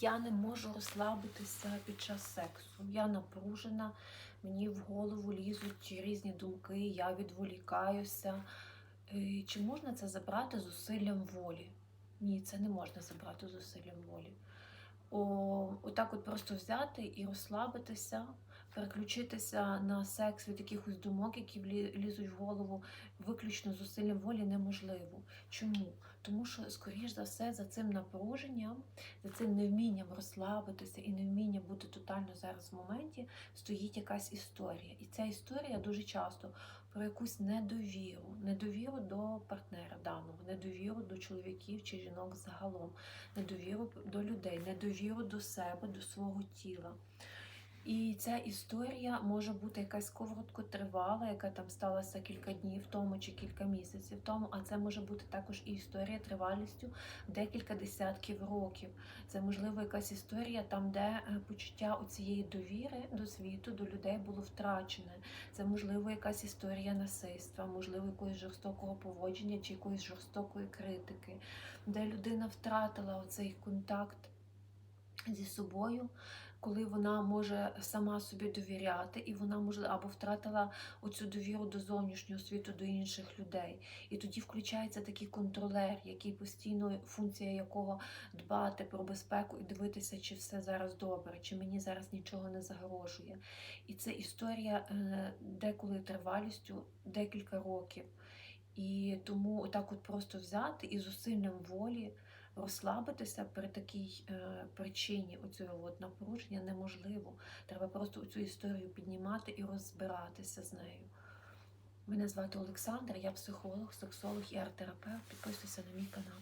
Я не можу розслабитися під час сексу. Я напружена, мені в голову лізуть різні думки, я відволікаюся. Е, Чи можна це забрати зусиллям волі? Ні, це не можна забрати зусиллям волі. О, отак от просто взяти і розслабитися, переключитися на секс від якихось думок, які лізуть в голову, виключно зусиллям волі неможливо. Чому? Тому що, скоріш за все, за цим напруженням, за цим невмінням розслабитися і невмінням бути тотально зараз в моменті, стоїть якась історія. І ця історія дуже часто про якусь недовіру, недовіру до партнера даного, недовіру до чоловіків чи жінок загалом, недовіру до людей, недовіру до себе, до свого тіла. І ця історія може бути якась короткотривала, яка там сталася кілька днів тому чи кілька місяців тому, а це може бути також і історія тривалістю декілька десятків років. Це можливо якась історія там, де е, почуття цієї довіри до світу, до людей було втрачене. Це можливо якась історія насильства, можливо, якогось жорстокого поводження чи якоїсь жорстокої критики, де людина втратила оцей контакт зі собою, коли вона може сама собі довіряти, і вона може або втратила оцю довіру до зовнішнього світу, до інших людей. І тоді включається такий контролер, який постійно функція якого дбати про безпеку і дивитися, чи все зараз добре, чи мені зараз нічого не загрожує. І це історія е, деколи тривалістю декілька років. І тому отак от просто взяти і зусиллям волі розслабитися при такій е, причині оцього напруження неможливо. Треба просто цю історію піднімати і розбиратися з нею. Мене звати Олександр, я психолог, сексолог і арт-терапевт. Підписуйся на мій канал.